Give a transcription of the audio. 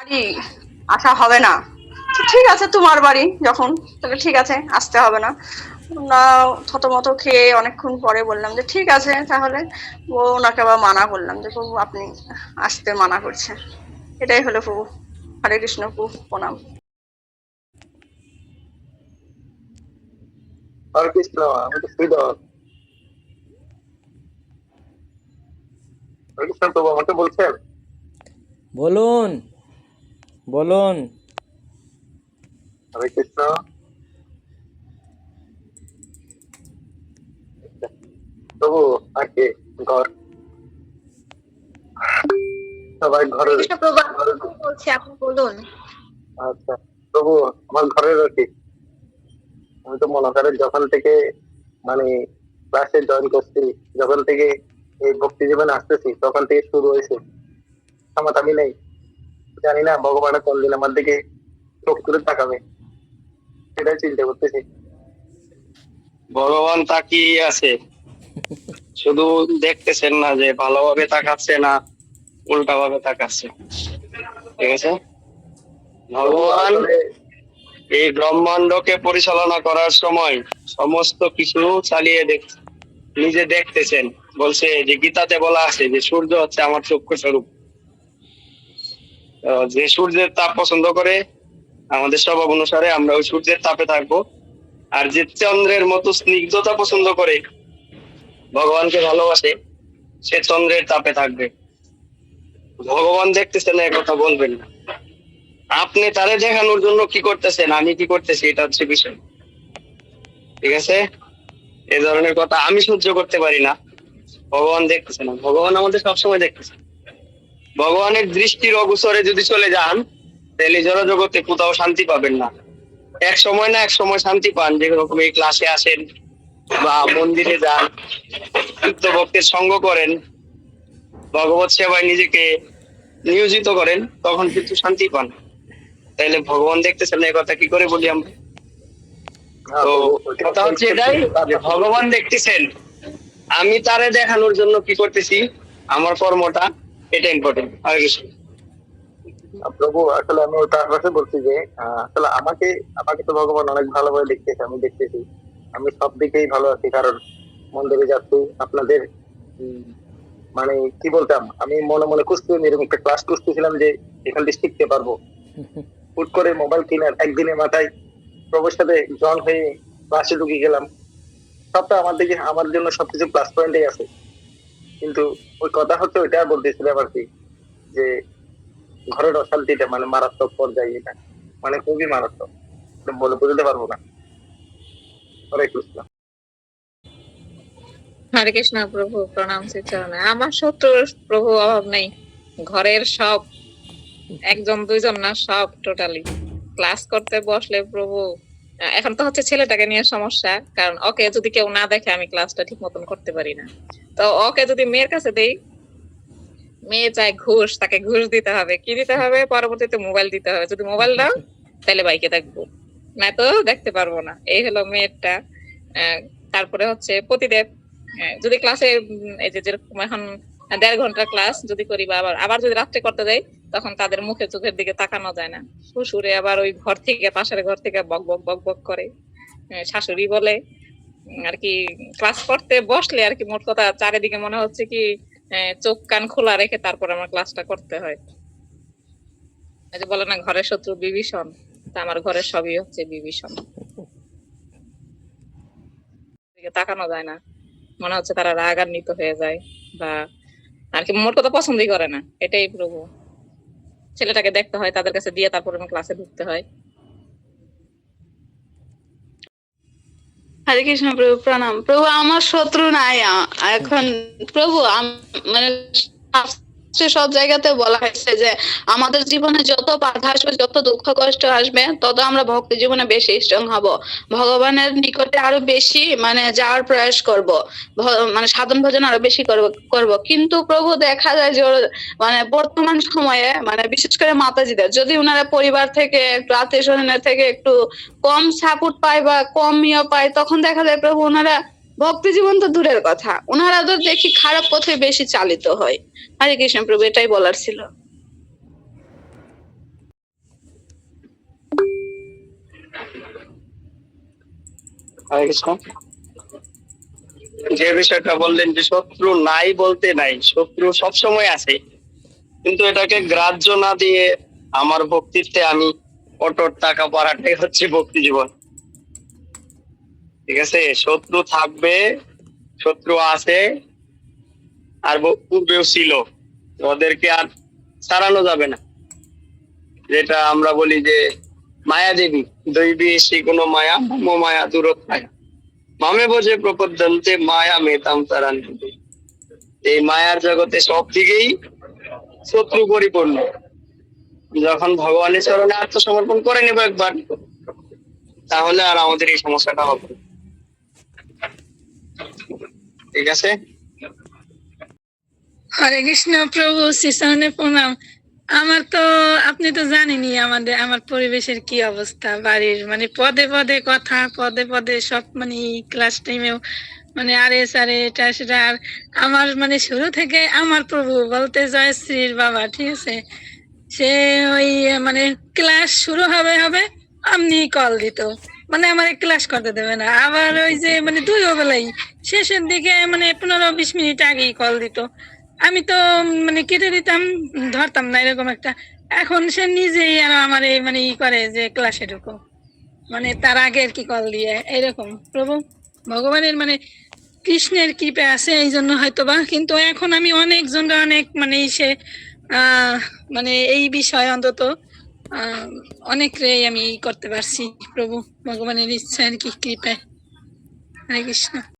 বাড়ি আসা হবে না। ঠিক আছে তোমার বাড়ি যখন তাহলে ঠিক আছে আসতে হবে না। না থতমত খেয়ে অনেকক্ষণ পরে বললাম যে ঠিক আছে তাহলে ও ওনাকে আবার মানা করলাম যে প্রভু আপনি আসতে মানা করছেন। এটাই হলো প্রভু। হরে কৃষ্ণ প্রভু প্রণাম। হরে কৃষ্ণ আমি তো শ্রীধর। হরে কৃষ্ণ প্রভু আমাকে বলছেন? বলুন। বলুন। হরে কৃষ্ণ। প্রভু আগে ঘর। সবাই ঘরে বলছি আপনি বলুন। আচ্ছা প্রভু আমার ঘরে রয়েছে আমি তো মনে করেন যখন থেকে মানে ক্লাসে জয়েন করছি যখন থেকে এই ভক্তি জীবনে আসতেছি তখন থেকে শুরু হয়েছে। আমার আমি নেই। জানি না ভগবানের কোন দিন আমার দিকে চোখ করে তাকাবে। সেটাই চিন্তা করতেছি। ভগবান তাকিয়ে আছে। শুধু দেখতেছেন না যে ভালোভাবে তাকাচ্ছে না উল্টা ভাবে তাকাচ্ছে। ঠিক আছে? ভগবান এই ব্রহ্মাণ্ডকে পরিচালনা করার সময় সমস্ত কিছু চালিয়ে দেখ, নিজে দেখতেছেন। বলছে যে গীতাতে বলা আছে যে সূর্য হচ্ছে আমার চক্ষু স্বরূপ। যে সূর্যের তাপ পছন্দ করে, আমাদের স্বভাব অনুসারে আমরা ওই সূর্যের তাপে থাকব। আর যে চন্দ্রের মতো স্নিগ্ধতা পছন্দ করে, ভগবানকে ভালোবাসে, সে চন্দ্রের তাপে থাকবে। ভগবান দেখতেছেন না কথা বলবেন না। আপনি তারে দেখানোর জন্য কি করতেছেন, আমি কি করতেছি, এটা হচ্ছে বিষয়। ঠিক আছে? এ ধরনের কথা আমি সহ্য করতে পারি না। ভগবান দেখতেছে না। ভগবান আমাদের সবসময় দেখতেছে। ভগবানের দৃষ্টির অগুসরে যদি চলে যান তাহলে জড়জগতে কোথাও শান্তি পাবেন না। এক সময় না এক সময় শান্তি পান যেরকম এই ক্লাসে আসেন বা মন্দিরে যান ভক্তের সঙ্গ করেন ভগবত সেবায় নিজেকে নিয়োজিত করেন তখন কিন্তু শান্তি পান। তাইলে ভগবান দেখতেছেন না, এ কথা কি করে বলি আমরা? হ্যাঁ, তো কথা হচ্ছে এটাই যে ভগবান দেখতেছেন আমি তারে দেখানোর জন্য কি করতেছি আমার কর্মটা এটা ইম্পর্টেন্ট আর কিছু? প্রভু, আসলে আমি তার পাশে বলছি যে আসলে আমাকে আমাকে তো ভগবান অনেক ভালোভাবে দেখতেছে, আমি দেখতেছি। আমি সব দিকেই ভালো আছি, কারণ মন্দিরে যাচ্ছি, আপনাদের মানে কি বলতাম, আমি মনে মনে খুঁজতে এরকম একটা ক্লাস খুঁজতেছিলাম যে এখান থেকে শিখতে পারব। হুট করে মোবাইল কেনার একদিনের মাথায় প্রভুর সাথে জন হয়ে ক্লাসে ঢুকে গেলাম। সবটা আমার দিকে, আমার জন্য সবকিছু প্লাস পয়েন্টই আছে। কিন্তু ওই কথা হচ্ছে ওইটা বলতেছিলাম আর কি, যে ঘরের অশান্তিটা মানে মারাত্মক পর্যায়ে এটা। মানে খুবই মারাত্মক। বলে বুঝতে পারব না। হরে কৃষ্ণ হরে কৃষ্ণ প্রভু, প্রণাম শ্রী চরণে। আমার শত্রুর প্রভু অভাব নেই। ঘরের সব, একজন, দুইজন না, সব টোটালি ক্লাস করতে বসলে প্রভু এখন তো হচ্ছে ছেলেটাকে নিয়ে সমস্যা, কারণ ওকে যদি কেউ না দেখে আমি ক্লাসটা ঠিক মতন করতে পারি না। তো ওকে যদি মেয়ের কাছে দেই, মেয়ে চায় ঘুষ, তাকে ঘুষ দিতে হবে। কি দিতে হবে? পরবর্তীতে মোবাইল দিতে হবে। যদি মোবাইল দাও, তাহলে বাইকে দেখব। না তো দেখতে পারব না। এই হলো মেয়েরটা। তারপরে হচ্ছে প্রতিদেব যদি ক্লাসে এই যে যেরকম এখন দেড় ঘণ্টা ক্লাস যদি করি বা আবার আবার যদি রাত্রে করতে যাই, তখন তাদের মুখে চোখের দিকে তাকানো যায় না। শ্বশুরে আবার ওই ঘর থেকে, পাশের ঘর থেকে বক বক বক বক করে। শাশুড়ি বলে আর কি ক্লাস করতে বসলে আর কি মোট কথা চারিদিকে মনে হচ্ছে কি চোখ কান খোলা রেখে তারপর আমার ক্লাসটা করতে হয়। যে বলে না, ঘরের শত্রু বিভীষণ, তা আমার ঘরের সবই হচ্ছে বিভীষণ। তাকানো যায় না। মনে হচ্ছে তারা রাগান্বিত হয়ে যায় বা আর কি মোট কথা পছন্দই করে না, এটাই প্রভু। ছেলেটাকে দেখতে হয়, তাদের কাছে দিয়ে তারপরে ক্লাসে ঢুকতে হয়। হরে কৃষ্ণ প্রভু, প্রণাম। প্রভু, আমার শত্রু নাই এখন প্রভু মানে সব জায়গাতে বলা হয়েছে যে আমাদের জীবনে যত বাধা আসবে, যত দুঃখ কষ্ট আসবে, তত আমরা ভক্তি জীবনে বেশি স্ট্রং হব। ভগবানের নিকটে আরও বেশি মানে যাওয়ার প্রয়াস করব। মানে সাধন ভজন আরও বেশি করব করব। কিন্তু প্রভু দেখা যায় যে মানে বর্তমান সময়ে মানে বিশেষ করে মাতাজিদের, যদি ওনারা পরিবার থেকে একটু আত্মীয় স্বজনের থেকে একটু কম সাপোর্ট পায় বা কম ইয়ে পায়, তখন দেখা যায় প্রভু ওনারা ভক্তি জীবন তো দূরের কথা। ওনারা তো দেখি খারাপ পথে বেশি চালিত হয়। হরে কৃষ্ণ প্রভু, এটাই বলার ছিল। যে বিষয়টা বললেন যে শত্রু নাই বলতে নাই, শত্রু সব সময় আছে। কিন্তু এটাকে গ্রাহ্য না দিয়ে আমার ভক্তিতে আমি অটট টাকা পাড়াটাই হচ্ছে ভক্তি জীবন। ঠিক আছে? শত্রু থাকবে, শত্রু আছে, আর পূর্বেও ছিল। ওদেরকে আর সারানো যাবে না। যেটা আমরা বলি যে মায়া দেবী। দৈবী এসে কোনো মায়া মম মায়া দূরত মায়া। মামে বোঝে প্রপদ্যন্তে মায়া মেতাম তারান এই মায়ার জগতে সব দিকেই শত্রু পরিপূর্ণ। যখন ভগবানের চরণে আত্মসমর্পণ করে নেব একবার, তাহলে আর আমাদের এই সমস্যাটা হবে। ঠিক আছে? হরে কৃষ্ণ, প্রভু শ্রীচরণে প্রণাম। আমার তো, আপনি তো জানেনই আমাদের, আমার পরিবেশের কি অবস্থা, বাড়ির মানে পদে পদে কথা, পদে পদে সব মানে ক্লাস টাইমেও মানে আরে সারে এটা সেটা আর আমার মানে শুরু থেকে আমার প্রভু বলতে জয় শ্রীর বাবা, ঠিক আছে? সে ওই মানে ক্লাস শুরু হবে হবে আপনি কল দিত। মানে আমার ক্লাস করতে দেবে না। আবার ওই যে মানে দুই বেলাই শেষের দিকে মানে পনেরো বিশ মিনিট আগেই কল দিত। আমি তো মানে কেটে দিতাম, ধরতাম না, এরকম একটা। এখন সে নিজেই আর আমার এই মানে ই করে যে ক্লাসে ঢুকো। মানে তার আগে আর কি কল দিয়ে, এরকম। প্রভু, ভগবানের মানে কৃষ্ণের কৃপে আছে, এই জন্য হয়তো বা কিন্তু এখন আমি অনেকজনরা অনেক মানে সে মানে এই বিষয়ে অন্তত আহ অনেকরে আমি করতে পারছি প্রভু ভগবানের ইচ্ছা আর কি কৃপায়। হরে কৃষ্ণ।